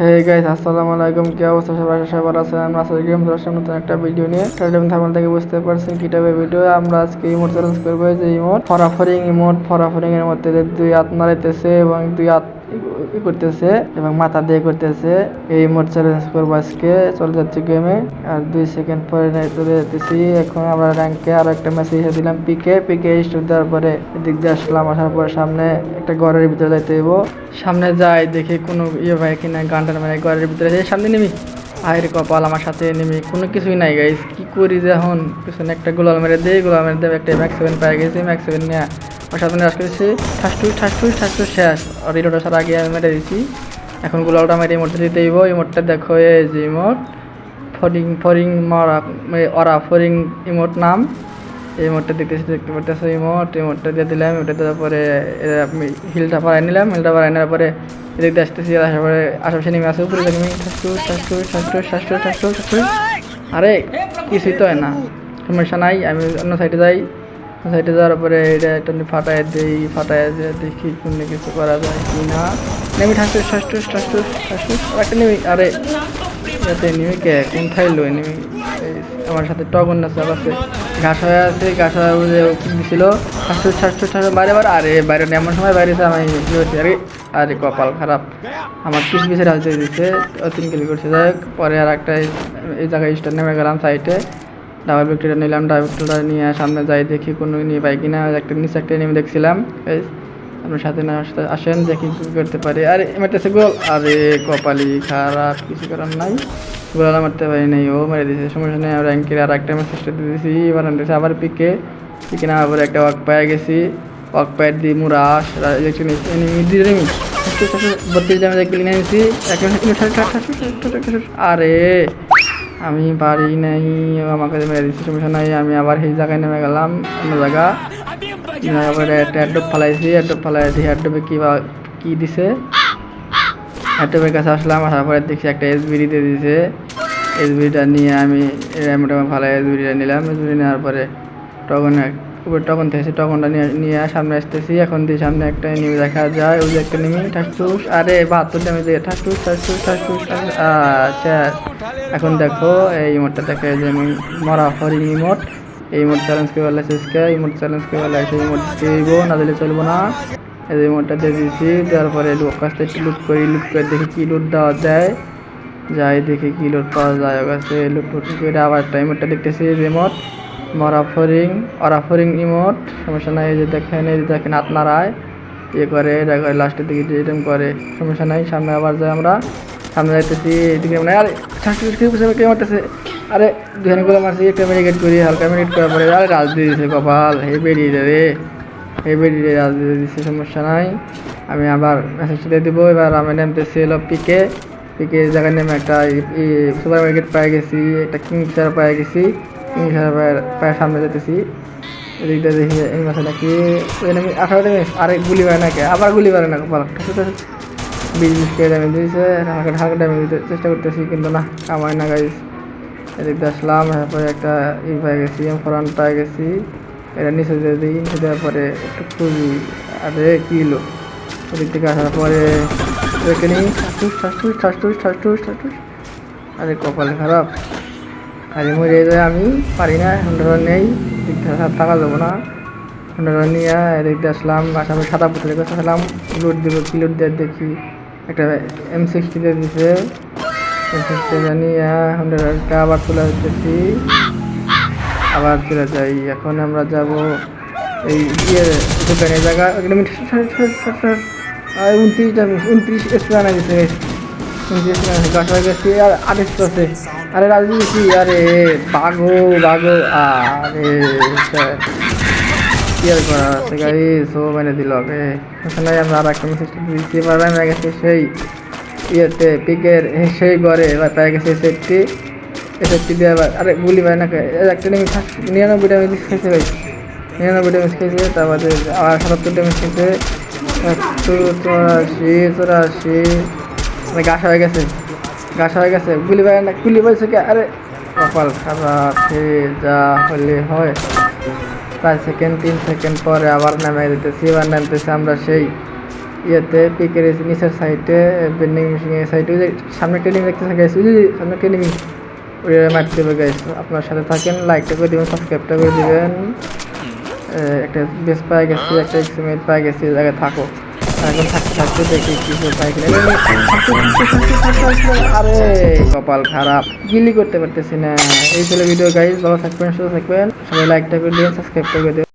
Hey guys আসসালামু আলাইকুম। কি অবস্থা? সবাই সবার আছেন। আমরা আজকে গেম নতুন একটা ভিডিও নিয়ে টাইটেল থাম্বনেল থেকে বুঝতে পারছেন কি টাইপের ভিডিও আমরা আজকে ইমোট চ্যালেঞ্জ করব। যে ইমোট ফরাফরিং ইমোট ফরাফরিং এর মধ্যে দুই হাত নাড়াইতেছে এবং দুই হাত ই করতেছে এবং মাথা দিয়ে করতেছে। এই মোট চ্যালেঞ্জ করব আজকে। চলে যাচ্ছে গেমে আর দুই সেকেন্ড পরে চলে যেতেছি এখন আমরা র্যাঙ্কে আরও একটা মেসেজ দিলাম পিকে পিকে স্টোর দেওয়ার পরে এদিক দিয়ে আসলাম। আসার পরে সামনে একটা ঘরের ভিতরে যাইতে হইব। সামনে যাই দেখি কোনো ইয়ে ভাই কিনা গানটার মানে ঘরের ভিতরে যাই। সামনে নেমি। আয়ের কপাল আমার সাথে নেমি। কোনো কিছুই নাই গাইস কি করি যে এখন? পিছনে একটা গোলাল মেরে দেই গোলাল মেরে দেবে একটা ম্যাক্স সেভেন পাই গেছি। ম্যাক্স সেভেন নিয়ে শেষ। আগে আমি মেরে এখন গোলালটা মেরে ইমোটটা দিতে ইমোটটা দেখো, এই যে ইমোট ফরিং ফরিং মরা অরা ফরিং ইমোট নাম। এই মোটটা দেখতেছি, দেখতে পারতেছো এই মোট এই মোটটা দিয়ে দিলাম। ওটা দেওয়ার পরে হিলটা নিলাম। হিলটা পাড়াই নেওয়ার পরে এদিক আসতেছি। আসার পরে আশেপাশে নেমে আসে উপরে আরে, কিছুই তো হয় না। সমস্যা নাই। আমি অন্য সাইডে যাই। সাইডে যাওয়ার পরে এটা একটা ফাটায় দিই ফাটায় দিয়ে দেখি কোনো কিছু করা যায় কি না নেমি আর একটা নেমি আরে নেমি কে কোন থাইলো নেমি এই আমার সাথে টগন আছে আছে ঘাস হয়ে আছে ঘাস হয়ে বুঝে কি বাইরে বাইরে আরে বাইরে এমন সময় বাইরে আমি কি হচ্ছে আরে আরে কপাল খারাপ আমার পিস পিসের হাতে দিচ্ছে তিন কিলো করছে যাই হোক, পরে আর একটা এই জায়গায় স্টার নেমে গেলাম সাইডে ডাবল ভিক্টোরিয়া নিলাম ডাবল ভিক্টোরিয়া নিয়ে সামনে যাই দেখি কোনো নিয়ে পাই কিনা একটা নিচে একটা নেমে দেখছিলাম আপনার সাথে না আসেন, দেখি কী করতে পারি। আরে মারতেছে গোল। আরে কপালি খারাপ, কিছু করার নাই। গোল মারতে পারি নাই, ও মেরে দিয়েছে সমস্যা নেই র্যাঙ্কের আর একটা চেষ্টা দিয়েছি এবার আনতেছে আবার পিকে পিকে না আবার একটা ওয়াক পায়ে গেছি। ওয়াক পায়ের দিয়ে মুরাস ইলেকট্রনিক এনিমি দিয়ে বত্রিশ দামে কিনে নিয়েছি আরে আমি পারি নাই ও আমাকে মেরে দিচ্ছে, সমস্যা নাই, আমি আবার সেই জায়গায় নেমে গেলাম, অন্য জায়গা। তারপরে একটা অ্যাডপ ফালাইছি অ্যাডপ ফালাই অ্যাডপে কি বা, কী দিছে? অ্যাডপের কাছে আসলাম, আসার পরে দেখছি একটা এসবিডি দিয়ে দিছে। এসবিডিটা নিয়ে আমি র্যামটা ফালাই এসবিডিটা নিলাম এসবিডি নেওয়ার পরে তখন উপরে তখন থেকে তখনটা নিয়ে নিয়ে সামনে আসতেছি, এখন দিয়ে সামনে একটা নিয়ে দেখা যায়, ওই একটা নিমি ঠাসটুস আরে বাহাত্তর দামে দিয়ে ঠাসটুস ঠাসটুস ঠাসটুস আচ্ছা। এখন দেখো, এই মোটটা দেখে যে আমি মরা হরিং ইমোট। এই মোট চ্যালেঞ্জ করে বলে শেষকে এই মোট চ্যালেঞ্জ করে বলে সেই মোট দিব না দিলে চলবো না। এই মোটটা দিয়ে দিয়েছি তারপরে কাছ একটু লুট করি লুট করে দেখি কী লুট দেওয়া যায়। যাই দেখি কী লুট পাওয়া যায় কাছে লুট টুট করে আবার একটা ইমোটটা দেখতেছি রিমোট মরাফরিং অরাফরিং ইমোট। সমস্যা নাই যে দেখেন, এই যে দেখেন আপনারায় ইয়ে করে এটা করে লাস্টের দিকে এরকম করে। সমস্যা নাই, সামনে আবার যাই আমরা। সামনে যাইতেছি এদিকে মানে আরে কে মারতেছে আরে দুখানে গুলো মারছি একটা মেডিকেট করি, হালকা মেডিকেট করার পরে, আরে, রাজ দিয়ে দিছে কপাল হে বেরিয়ে যাবে হে বেরিয়ে রাজ দিয়ে দিচ্ছে সমস্যা নাই। আমি আবার মেসেজ দিয়ে দিব, এবার আমি নামতেছি এলো পিকে পিকে জায়গায় নেমে একটা সুপার মার্কেট পাই গেছি, একটা কিং ফিশার পাই গেছি কিং ফিশার পায়ে সামনে যেতেছি এদিকটা দেখি এই মাসে নাকি enemy আঠারো ডেমে আরে গুলি পারে নাকি, আবার গুলি পারে না কপাল বিশ বিশ করে ড্যামেজ দিয়েছে হালকা হালকা ড্যামেজ দিতে চেষ্টা করতেছি, কিন্তু না, কামাই না গাইস এদিক আসলাম তারপরে একটা ই পাই গেছি ফরান পাই গেছি। এটা নিচে দিয়ে দিই, নিচে দেওয়ার পরে একটু খুবই আরে কিলো ওদিক থেকে আসার পরে দেখে নিই ঠাসটুস ঠাসটুস ঠাসটুস ঠাসটুস ঠাসটুস আরে কপাল খারাপ। খালি মরে যায় আমি, পারি না হুন্ডার নেই থাকা যাব না। হুন্ডার নিয়ে এদিক দিয়ে আসলাম আসামে সাদা পুতুলের কাছে আসলাম লুট দিব, কি লুট দিয়ে দেখি। একটা এম সিক্সটি দিছে। এম সিক্সটি নিয়ে হুন্ডারটা আবার চলে আসতেছি। আবার চলে যাই। এখন আমরা যাব এই ইয়ে দোকানের জায়গা আর উনত্রিশ দাম উনত্রিশ স্কোয়ার না গেছে উনত্রিশ গাছ গেছে আর আঠাশ আছে। আরে রাজনীতি, আরে বাঘো বাঘো আরে কি আর করা আছে গাড়ি সো মেনে দিল ওকে ওখানে আমরা আর একটা মেসেজ দিচ্ছি এবার গেছি সেই ইয়েতে পিকের সেই ঘরে এবার পেয়ে গেছে সেফটি সেফটি দিয়ে এবার আরে গুলি পায় না একটা ড্যামেজ নিরানব্বই ড্যামেজ খেয়েছে ভাই। নিরানব্বই ড্যামেজ খেয়েছে তারপরে আর সাতাত্তর ড্যামেজ খেয়েছে। একশো চৌরাশি চৌরাশি মানে গাছ হয়ে গেছে। গাছ হয়ে গেছে গুলি পায় না গুলি কে? আরে কপাল খারাপ সে যা হলে হয়। পাঁচ সেকেন্ড, তিন সেকেন্ড পরে আবার নামে দিতেছি। এবার নামতেছি আমরা সেই ইয়েতে পিকের নিচের সাইডে বেন্ডিং মেশিন এর সাইডে ওই যে সামনে ট্রেনিং দেখতেছেন গাইস ওই যে সামনে ট্রেনিং ওই মারতে হবে গাইস আপনার সাথে থাকেন লাইকটা করে দিবেন সাবস্ক্রাইবটা করে দিবেন। একটা বেস পাই গেছি, একটা এক্সিমেট পাই গেছি এই জায়গায় থাকো। এখন থাকতে থাকতে দেখি কিছু আরে, কপাল খারাপ। গিলি করতে পারতেছি না। এই ছিল ভিডিও গাইস ভালো থাকবেন, সুস্থ থাকবেন। সবাই লাইকটা করে দিবেন সাবস্ক্রাইবটা করে দিবেন